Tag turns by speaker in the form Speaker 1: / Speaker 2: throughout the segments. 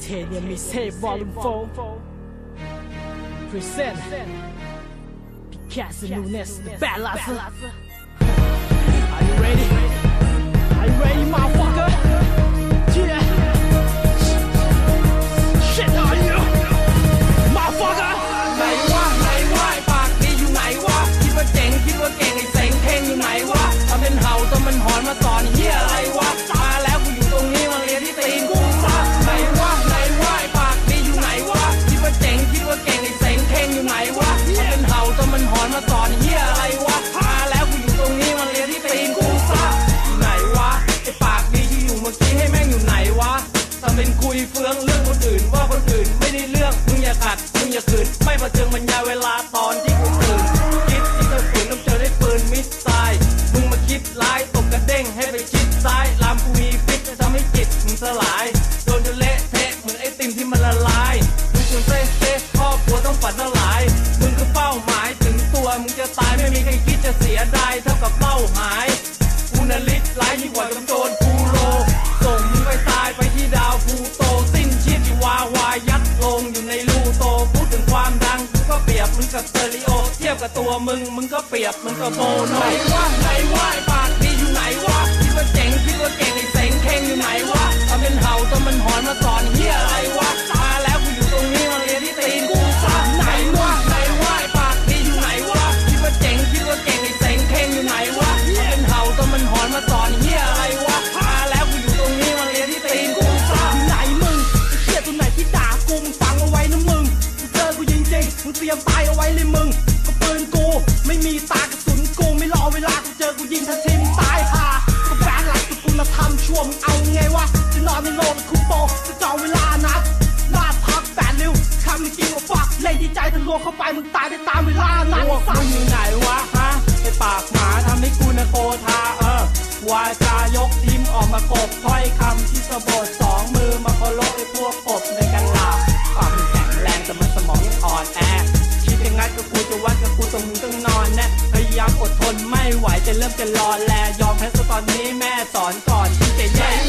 Speaker 1: Created in Me Say Volume 4 Present. Picasso Nunes, the
Speaker 2: Balaza. just good. ับสเตอริโอ เทียบกับตัวมึง มึงก็เปรียบมึงก็โมโนไหนว่าไหนว่าปาก ตายไปตา
Speaker 1: มเวลานั้นสัตว์
Speaker 2: อยู่ไหนวะฮะไอปากหมาทำให้กูนะโกธาเออวาจายกทิมออกมากบถ้อยคำที่สะบดสองมือมาเคารพไอพวกกบในกันลาวามแข็งแรงแต่มันสมองยังอ่อนแอคิดยังไงก็กูจะวัดกับกูตรงมึงต้องนอนแน่พยายามอดทนไม่ไหวจะเริ่มจะรอนแลยอมแพ้ซะตอนนี้แม่สอนก่อนที่จะแย่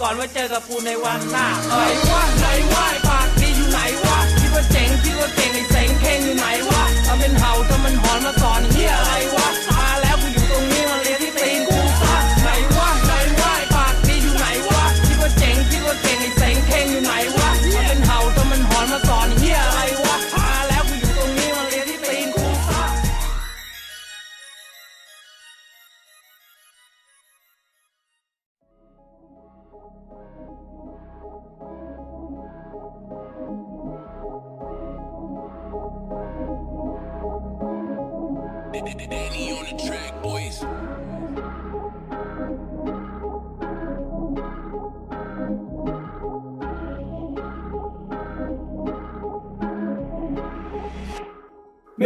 Speaker 2: ก่อนว่าเจอกั
Speaker 3: บ
Speaker 2: กูในวันหน้าไหนวะไหนวะปากดีอยู่ไหนวะคิดว่าเจ๋งคิดว่าเก่งไอ้เสงเข่งอยู่ไหนวะทำเป็นเห่าทำมันหอน ไม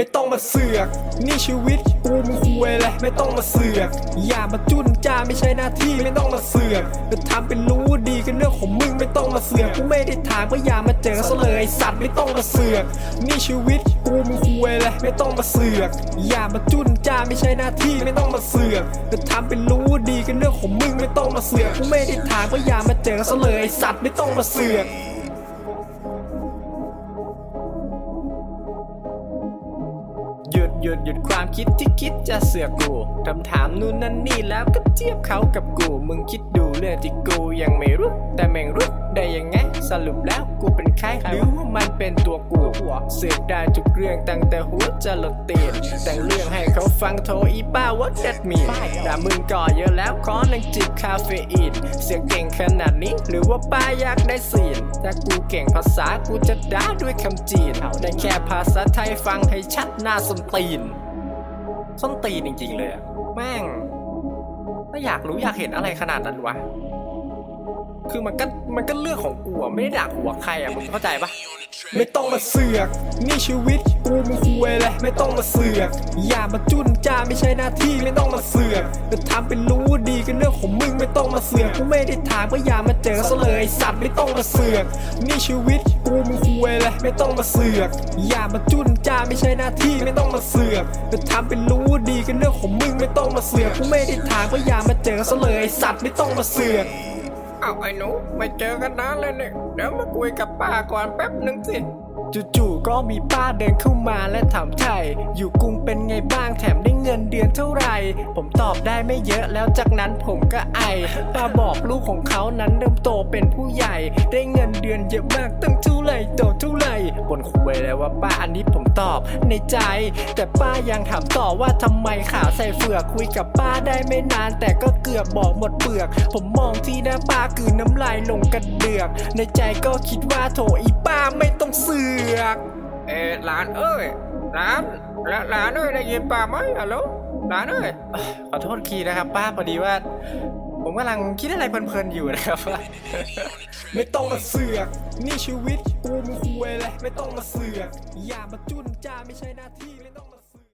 Speaker 2: ่ต้
Speaker 4: องมาเสือก นี่ชีวิตกูมึงควยแหละ ไม่ต้องมาเสือก อย่ามาจุนจ้าไม่ใช่หน้าที่ไม่ต้องมาเสือกจะทำเป็นรู้ดีกันเนอ ผมมึงไม่ต้องมาเสือกกูไม่ได้ถามก็อย่ามาเจอซะเลยสัตว์ไม่ต้องมาเสือกนี่ชีวิตกูมึงคุยเลยไม่ต้องมาเสือก อย่ามาจุนจ้าไม่ใช่หน้าที่ไม่ต้องมาเสือกจะทำเป็นรู้ดีกันเรื่องของมึงไม่ต้องมาเสือกกูไม่ได้ถามก็อย่ามาเจอซะเลยสัตว์ไม่ต้องมาเสือก หยุดหยุดความคิดที่คิดจะเสือกกูคำถามนู่นนั่นนี่แล้วก็เทียบเขากับกู มึงคิดดูเรื่องที่กูยังไม่รู้ แต่แม่งรู้ได้ยังไง สรุปแล้วกูเป็นใครหรือว่ามันเป็นตัวกูเสือกได้ทุกเรื่องตั้งแต่หัวจะหลดตีนแต่งเรื่องให้เขาฟังโทรอีป้าว่าเด็ดมีด่ามึงก่อเยอะแล้วขอนังจิบคาเฟอีนเสียงเก่งขนาดนี้ หรือว่าป้าอยากได้สีนถ้ากูเก่งภาษากูจะด่าด้วยคำจีนได้แค่ภาษาไทยฟังให้ชัดหน้าส้นตีน ส้นตีนจริง ๆ เลยอะแม่งไม่อยากรู้อยากเห็นอะไรขนาดนั้นวะ คือมันก็มันก็เรื่องของกูอะไม่ได้ด่าหัวใครอะมึงเข้าใจปะไม่ต้องมาเสือก นี่ชีวิตกูมึงคุยเลยไม่ต้องมาเสือก อย่ามาจุนจ้าไม่ใช่หน้าที่ไม่ต้องมาเสือกจะทำเป็นรู้ดีก็เรื่องของมึงไม่ต้องมาเสือกกูไม่ได้ถามก็อย่ามาเจอซะเลยสัตว์ไม่ต้องมาเสือก นี่ชีวิตกูมึงค ไม่ต้องมาเสือก อย่ามาจุนจ้าไม่ใช่หน้าที่ไม่ต้องมาเสือกจะทำเป็นรู้ดีก็เรื่องของมึงไม่ต้องมาเสือกกูไม่ได้ถามก็อย่ามาเจอซะเลยไอ้สัตว์ไม่ต้องมาเสือกเอาไอ้หนูไม่เจอกันนานเลยเนี่ยเดี๋ยวมาคุยกับป้าก่อนแป๊บหนึ่งสิจู่ๆก็มีป้าเดินเข้ามาและถามไทยอยู่กรุงเป็นไงบ้างแถมได้เงินเดือนเท่าไหร่ ผมตอบได้ไม่เยอะแล้วจากนั้นผมก็ไอป้าบอกลูกของเขานั้นเริ่มโตเป็นผู้ใหญ่ ได้เงินเดือนเยอะมากตั้งเท่า ไหร่โตเท่าไหร่บนคุยเลยว่าป้าอันนี้ผมตอบในใจ แต่ป้ายังถามต่อว่าทำไมขาวใส่เฟือกคุยกับป้าได้ไม่นาน แต่ก็เกือบบอกหมดเปลือก ผมมองที่หน้าป้าคืนน้ำลายลงกระเดือก ในใจก็คิดว่าโถอีป้าไม่ต้องเสือกเอ๊ะหลานเอ้ยหลานหลานหลานเอ้ยได้ยินป้าไหมฮัลโหลหลานเอ้ยเอ้ยขอโทษคีนะครับป้าพอดีว่า ผมกำลังคิดอะไรเพลินๆอยู่นะครับว่าไม่ต้องมาเสือก นี่ชีวิตกูมึงคุยเลยไม่ต้องมาเสือก อย่ามาจุนจ้าไม่ใช่หน้าที่